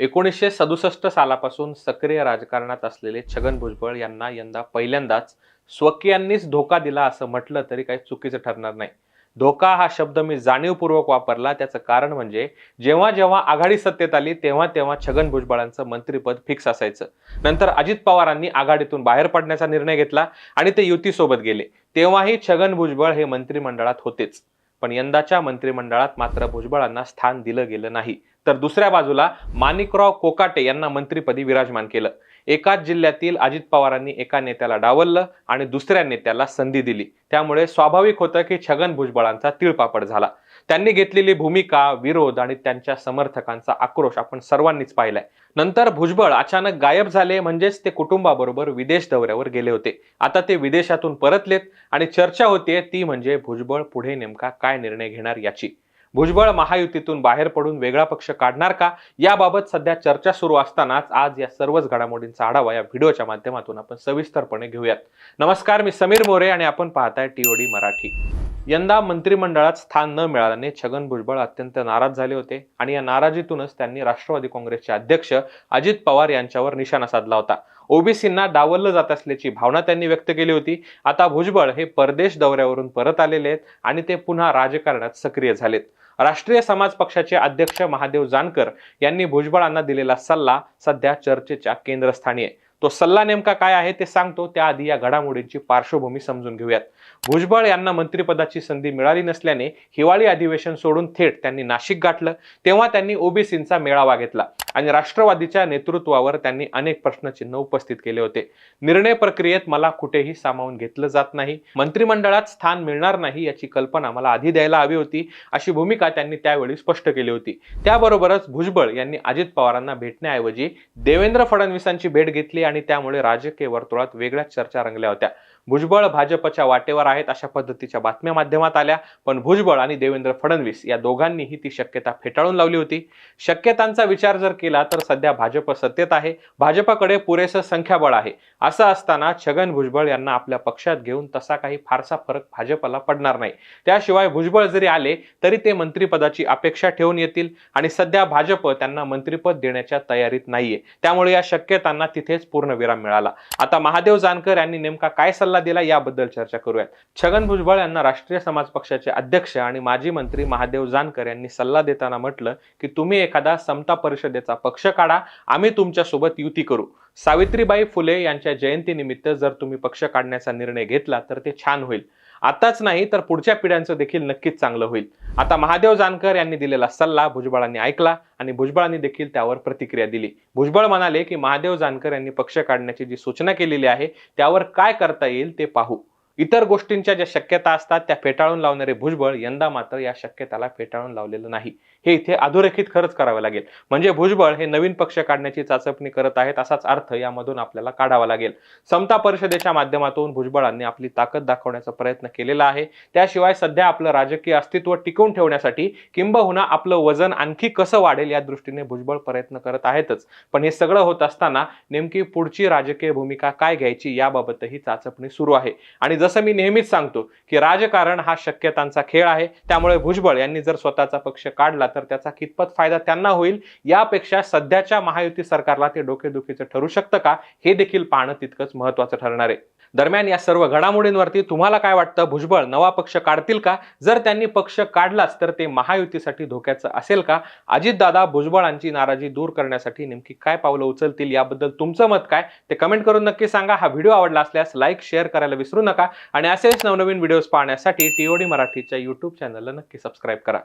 एकोणीसशे सदुसष्ट सालापासून सक्रिय राजकारणात असलेले छगन भुजबळ यांना यंदा पहिल्यांदाच स्वकीयांनीच धोका दिला असं म्हटलं तरी काही चुकीचं ठरणार नाही. धोका हा शब्द मी जाणीवपूर्वक वापरला. त्याचं कारण म्हणजे जेव्हा जेव्हा आघाडी सत्तेत आली तेव्हा तेव्हा छगन भुजबळांचं मंत्रीपद फिक्स असायचं. नंतर अजित पवारांनी आघाडीतून बाहेर पडण्याचा निर्णय घेतला आणि ते युतीसोबत गेले. तेव्हाही छगन भुजबळ हे मंत्रिमंडळात होतेच. पण यंदाच्या मंत्रिमंडळात मात्र भुजबळांना स्थान दिलं गेलं नाही. तर दुसऱ्या बाजूला माणिकराव कोकाटे यांना मंत्रीपदी विराजमान केलं. एकाच जिल्ह्यातील अजित पवारांनी एका नेत्याला डावललं आणि दुसऱ्या नेत्याला संधी दिली. त्यामुळे स्वाभाविक होतं की छगन भुजबळांचा तिळपापड झाला. त्यांनी घेतलेली भूमिका विरोध आणि त्यांच्या समर्थकांचा आक्रोश आपण सर्वांनीच पाहिलाय. नंतर भुजबळ अचानक गायब झाले म्हणजेच ते कुटुंबाबरोबर विदेश दौऱ्यावर गेले होते. आता ते विदेशातून परतलेत आणि चर्चा होतीये ती म्हणजे भुजबळ पुढे नेमका काय निर्णय घेणार याची. भुजबळ महायुतीतून बाहेर पडून वेगळा पक्ष काढणार का? याबाबत सध्या चर्चा सुरू असतानाच आज या सर्वच घडामोडींचा आढावा या व्हिडिओच्या माध्यमातून आपण सविस्तरपणे घेऊयात. नमस्कार मी समीर मोरे आणि आपण पाहताय टीओडी मराठी. यंदा मंत्रिमंडळात स्थान न मिळाल्याने छगन भुजबळ अत्यंत नाराज झाले होते आणि या नाराजीतूनच त्यांनी राष्ट्रवादी काँग्रेसचे अध्यक्ष अजित पवार यांच्यावर निशाणा साधला होता. ओबीसींना डावललं जात असल्याची भावना त्यांनी व्यक्त केली होती. आता भुजबळ हे परदेश दौऱ्यावरून परत आलेले आहेत आणि ते पुन्हा राजकारणात सक्रिय झालेत. राष्ट्रीय समाज पक्षाचे अध्यक्ष महादेव जानकर यांनी भुजबळांना दिलेला सल्ला सध्या चर्चेच्या केंद्रस्थानी आहे. तो सल्ला नेमका काय आहे ते सांगतो. त्याआधी या घडामोडींची पार्श्वभूमी समजून घेऊयात. भुजबळ यांना मंत्रिपदाची संधी मिळाली नसल्याने हिवाळी अधिवेशन सोडून थेट त्यांनी नाशिक गाठलं. तेव्हा त्यांनी ओबीसींचा मेळावा घेतला आणि राष्ट्रवादीच्या नेतृत्वावर त्यांनी अनेक प्रश्नचिन्ह उपस्थित केले होते. निर्णय प्रक्रियेत मला कुठेही सामावून घेतलं जात नाही. मंत्रिमंडळात स्थान मिळणार नाही याची कल्पना मला आधी द्यायला हवी होती अशी भूमिका त्यांनी त्यावेळी स्पष्ट केली होती. त्याबरोबरच भुजबळ यांनी अजित पवारांना भेटण्याऐवजी देवेंद्र फडणवीसांची भेट घेतली आणि त्यामुळे राजकीय वर्तुळात वेगळ्याच चर्चा रंगल्या होत्या. भुजबळ भाजपच्या वाटेवर आहेत अशा पद्धतीच्या बातम्या माध्यमात आल्या पण भुजबळ आणि देवेंद्र फडणवीस या दोघांनीही ती शक्यता फेटाळून लावली होती. शक्यतांचा विचार जर केला तर सध्या भाजप सत्तेत आहे. भाजपकडे पुरेसं संख्याबळ आहे. असं असताना छगन भुजबळ यांना आपल्या पक्षात घेऊन तसा काही फारसा फरक भाजपला पडणार नाही. त्याशिवाय भुजबळ जरी आले तरी ते मंत्रिपदाची अपेक्षा ठेवून येतील आणि सध्या भाजप त्यांना मंत्रिपद देण्याच्या तयारीत नाहीये. त्यामुळे या शक्यतांना तिथेच पूर्ण विराम मिळाला. आता महादेव जानकर यांनी नेमका काय सल्ला दिला याबद्दल चर्चा करूयात. छगन भुजबळ यांना राष्ट्रीय समाज पक्षाचे अध्यक्ष आणि माजी मंत्री महादेव जानकर यांनी सल्ला देताना म्हटलं की तुम्ही एखादा समता परिषदेचा पक्ष काढा आम्ही तुमच्यासोबत युती करू. सावित्रीबाई फुले यांच्या जयंतीनिमित्त जर तुम्ही पक्ष काढण्याचा निर्णय घेतला तर ते छान होईल. आताच नाही तर पुढच्या पिढ्यांचं देखील नक्कीच चांगलं होईल. आता महादेव जानकर यांनी दिलेला सल्ला भुजबळांनी ऐकला आणि भुजबळांनी देखील त्यावर प्रतिक्रिया दिली. भुजबळ म्हणाले की महादेव जानकर यांनी पक्ष काढण्याची जी सूचना केलेली आहे त्यावर काय करता येईल ते पाहू. इतर गोष्टींच्या ज्या शक्यता असतात त्या फेटाळून लावणारे भुजबळ यंदा मात्र या शक्यताला फेटाळून लावलेलं नाही. हे इथे अधोरेखित खरंच करावं लागेल. म्हणजे भुजबळ हे नवीन पक्ष काढण्याची चाचपणी करत आहेत असाच अर्थ यामधून आपल्याला काढावा लागेल. समता परिषदेच्या माध्यमातून भुजबळांनी आपली ताकद दाखवण्याचा प्रयत्न केलेला आहे. त्याशिवाय सध्या आपलं राजकीय अस्तित्व टिकवून ठेवण्यासाठी किंबहुना आपलं वजन आणखी कसं वाढेल या दृष्टीने भुजबळ प्रयत्न करत आहेतच. पण हे सगळं होत असताना नेमकी पुढची राजकीय भूमिका काय घ्यायची याबाबतही चाचपणी सुरू आहे. आणि जसं मी नेहमीच सांगतो की राजकारण हा शक्यतांचा खेळ आहे. त्यामुळे भुजबळ यांनी जर स्वतःचा पक्ष काढला तर त्याचा कितपत फायदा त्यांना होईल? यापेक्षा सध्याच्या महायुती सरकारला ते डोकेदुखीचं ठरू शकतं का? हे देखील पाहणं तितकंच महत्वाचं ठरणार आहे. दरम्यान या सर्व घडामोडींवरती तुम्हाला काय वाटतं? भुजबळ नवा पक्ष काढतील का? जर त्यांनी पक्ष काढलाच तर ते महायुतीसाठी धोक्याचं असेल का? अजितदादा भुजबळांची नाराजी दूर करण्यासाठी नेमकी काय पावलं उचलतील? याबद्दल तुमचं मत काय? ते कमेंट करून नक्की सांगा. हा व्हिडिओ आवडला असल्यास लाईक शेअर करायला विसरू नका. आणि असेच नवनवीन व्हिडिओज पाहण्यासाठी टीओडी मराठीच्या युट्यूब चॅनलला नक्की सबस्क्राईब करा.